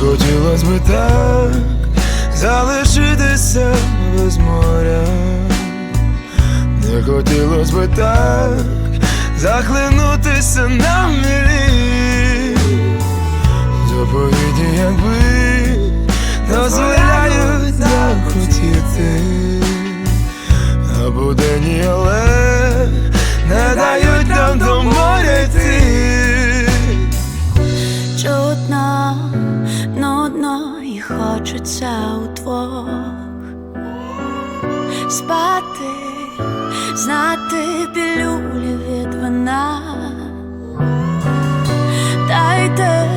хотілось би так залишитися без моря, не хотілось би так захлинутися на мілі, заповіді, якби дозволяють так хотіти, а будені, але хочеться удвох спати, знати пілюлі від вина. Дайте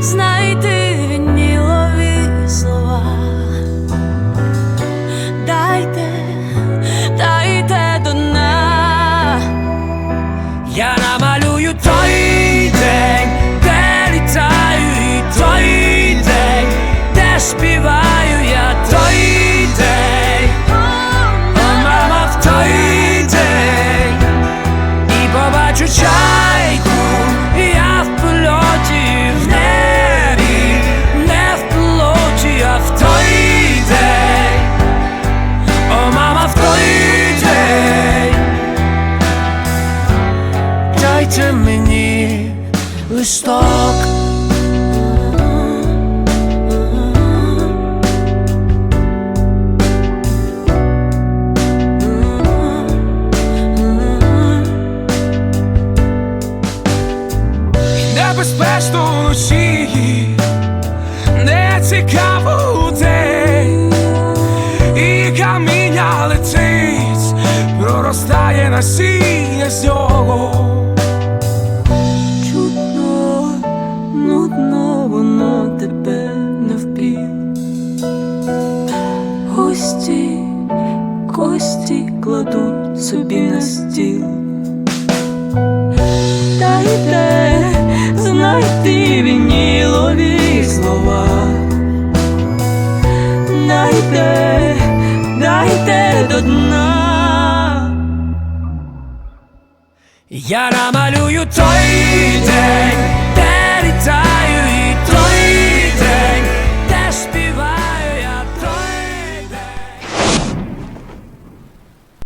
знайти вінілові слова. Дайте, дайте до дна. Я намалюю той листок. Небезпечно вночі, не цікаво у день, і каміння летить, проростає насіння з нього. Кості кладуть собі на стіл. Дайте знайти вінілові слова. Дайте, дайте до дна. Я намалюю той